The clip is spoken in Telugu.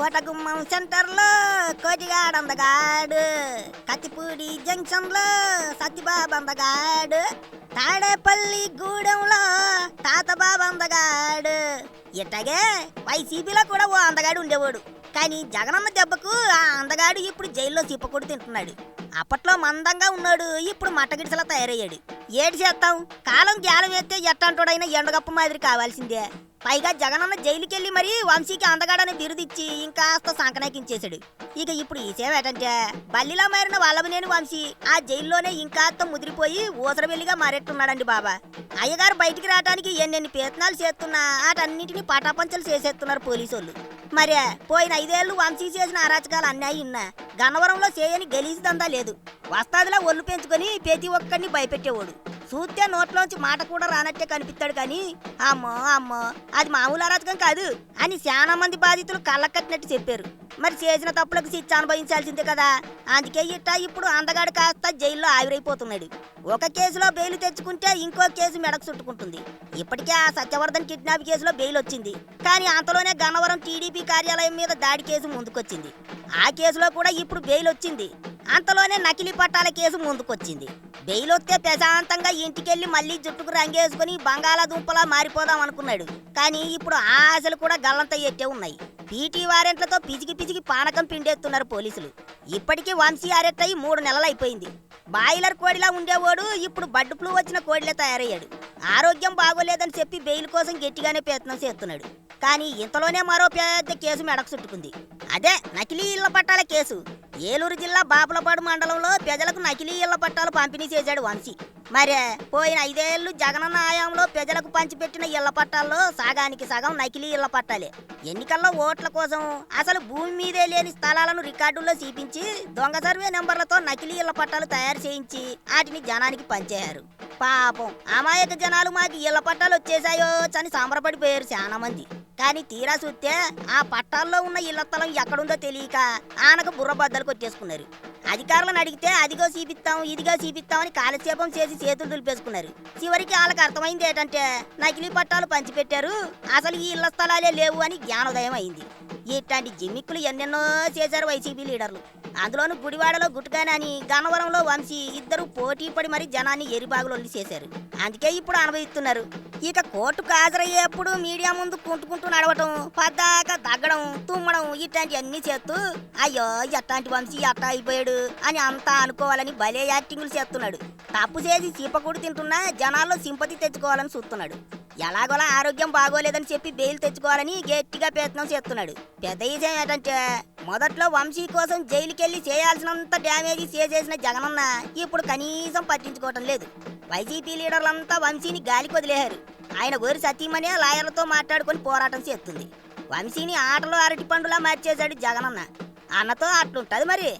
కోటగుమ్మం సెంటర్లో కోటిగాడందగాడు కత్తిపూడి జంక్షన్లో సత్యబాబు అందగాడు. తాడేపల్లి గూడెంలో తాతబాబు అందగాడు. ఇట్టగే వైసీపీలో కూడా ఓ అందగాడు ఉండేవాడు. కానీ జగనన్న దెబ్బకు ఆ అందగాడు ఇప్పుడు జైల్లో చిప్పకొడు తింటున్నాడు. అప్పట్లో మందంగా ఉన్నాడు ఇప్పుడు మట్టగిడిసలా తయారయ్యాడు. ఏడు చేస్తాం కాలం గ్యాలం వేస్తే ఎట్టంటోడైనా ఎండగప్ప మాదిరి కావాల్సిందే. పైగా జగనన్న జైలుకెళ్ళి మరీ వంశీకి అందగాడని బిరుదిచ్చి ఇంకాస్త సంకనాకించేశాడు. ఇక ఇప్పుడు ఈ సేవ ఏంటంటే బల్లిలా మారిన వల్లభనేని వంశీ ఆ జైల్లోనే ఇంకాస్త ముదిరిపోయి ఊసరవెల్లిగా మారెట్టున్నాడండి బాబా. అయ్యగారు బయటికి రావడానికి ఎన్నెన్ని ప్రయత్నాలు చేస్తున్నా వాటన్నింటినీ పటాపంచలు చేసేస్తున్నారు పోలీసోళ్ళు. మరే పోయిన ఐదేళ్ళు వంశీ చేసిన అరాచకాలు అన్నాయి ఉన్నా గన్నవరంలో చేయని గలీజు దందా లేదు. వస్తాదిలా ఒళ్ళు పెంచుకొని ప్రతి ఒక్కరిని భయపెట్టేవాడు. చూస్తే నోట్లోంచి మాట కూడా రానట్టే కనిపిస్తాడు కానీ అమ్మో అమ్మో అది మామూలు అరాచకం కాదు అని చాలా మంది బాధితులు కళ్ళకట్టినట్టు చెప్పారు. మరి చేసిన తప్పులకు శిక్ష అనుభవించాల్సిందే కదా. అందుకే ఇట్టా ఇప్పుడు అందగాడు కాస్త జైల్లో ఆవిరైపోతున్నాడు. ఒక కేసులో బెయిల్ తెచ్చుకుంటే ఇంకో కేసు మెడకు చుట్టుకుంటుంది. ఇప్పటికే ఆ సత్యవర్ధన్ కిడ్నాప్ కేసులో బెయిల్ వచ్చింది కానీ అంతలోనే గన్నవరం కార్యాలయం మీద దాడి కేసు ముందుకొచ్చింది. ఆ కేసులో కూడా ఇప్పుడు బెయిల్ వచ్చింది. అంతలోనే నకిలీ పట్టాల కేసు ముందుకొచ్చింది. బెయిల్ వస్తే ప్రశాంతంగా ఇంటికెళ్ళి మళ్ళీ జుట్టుకు రంగేసుకుని బంగాళాదుంపలా మారిపోదాం అనుకున్నాడు. కానీ ఇప్పుడు ఆ ఆశలు కూడా గల్లంత ఎట్టే ఉన్నాయి. పీటీ వారెంట్లతో పిసికి పిసికి పానకం పిండేస్తున్నారు పోలీసులు. ఇప్పటికీ వంశీ అరెస్ట్ అయ్యి మూడు నెలలు అయిపోయింది బాయిలర్ కోడిలా ఉండేవాడు ఇప్పుడు బడ్ ఫ్లూ వచ్చిన కోడిలే తయారయ్యాడు. ఆరోగ్యం బాగోలేదని చెప్పి బెయిల్ కోసం గట్టిగానే ప్రయత్నం చేస్తున్నాడు. కానీ ఇంతలోనే మరో పెద్ద కేసు మెడకు చుట్టుకుంది. అదే నకిలీ ఇళ్ళ పట్టాల కేసు. ఏలూరు జిల్లా బాపులపాడు మండలంలో ప్రజలకు నకిలీ ఇళ్ళ పట్టాలు పంపిణీ చేశాడు వంశీ. మరే పోయిన ఐదేళ్ళు జగనన్న ఆయాంలో ప్రజలకు పంచిపెట్టిన ఇళ్ళ పట్టాల్లో సగానికి సగం నకిలీ ఇళ్ళ పట్టాలే. ఎన్నికల్లో ఓట్ల కోసం అసలు భూమి మీదే లేని స్థలాలను రికార్డుల్లో చూపించి దొంగ సర్వే నెంబర్లతో నకిలీ ఇళ్ళ పట్టాలు తయారు చేయించి వాటిని జనానికి పంచేయారు పాపం. అమాయక జనాలు మాకు ఇళ్ళ పట్టాలు వచ్చేసాయో చని సంబరపడిపోయారు చాలా మంది. కానీ తీరా చూస్తే ఆ పట్టాల్లో ఉన్న ఇళ్ళ స్థలం ఎక్కడుందో తెలియక ఆనకు బుర్ర బద్దలు కొట్టేసుకున్నారు. అధికారులను అడిగితే అదిగో చూపిస్తాం ఇదిగో చూపిస్తామని కాలక్షేపం చేసి చేతులు దులిపేసుకున్నారు. చివరికి వాళ్ళకి అర్థమైంది ఏంటంటే నకిలీ పట్టాలు పంచిపెట్టారు అసలు ఈ ఇళ్ళ స్థలాలే లేవు అని జ్ఞానోదయం అయింది. ఇట్లాంటి జిమ్మిక్కులు ఎన్నెన్నో చేశారు వైసీపీ లీడర్లు. అందులోనూ గుడివాడలో గుట్టుగానని గన్నవరంలో వంశీ ఇద్దరు పోటీ పడి మరి జనాన్ని ఎరిబాగులొల్లి చేశారు అందుకే ఇప్పుడు అనుభవిస్తున్నారు ఇక కోర్టుకు హాజరయ్యేప్పుడు మీడియా ముందు కుంటుకుంటూ నడవటం పద్దాక దగ్గడం తుమ్మడం ఇట్లాంటి అన్ని చేస్తూ అయ్యో ఎట్లాంటి వంశీ అట్టా అయిపోయాడు అని అంతా అనుకోవాలని భలే యాక్టింగ్లు చేస్తున్నాడు. తప్పు చేసి చీపకూడు తింటున్నా జనాల్లో సింపతి తెచ్చుకోవాలని చూస్తున్నాడు. ఎలాగోలా ఆరోగ్యం బాగోలేదని చెప్పి బెయిల్ తెచ్చుకోవాలని గట్టిగా ప్రయత్నం చేస్తున్నాడు. పెద్ద విషయం ఏంటంటే మొదట్లో వంశీ కోసం జైలుకెళ్ళి చేయాల్సినంత డ్యామేజ్ చేసేసిన జగనన్న ఇప్పుడు కనీసం పట్టించుకోవటం లేదు. వైసీపీ లీడర్లంతా వంశీని గాలికి వదిలేశారు. ఆయన గోరి సతీమనే లాయర్లతో మాట్లాడుకొని పోరాటం చేస్తుంది. వంశీని ఆటలో అరటి పండులా మార్చేశాడు జగనన్న. అన్నతో అట్లుంటది మరి.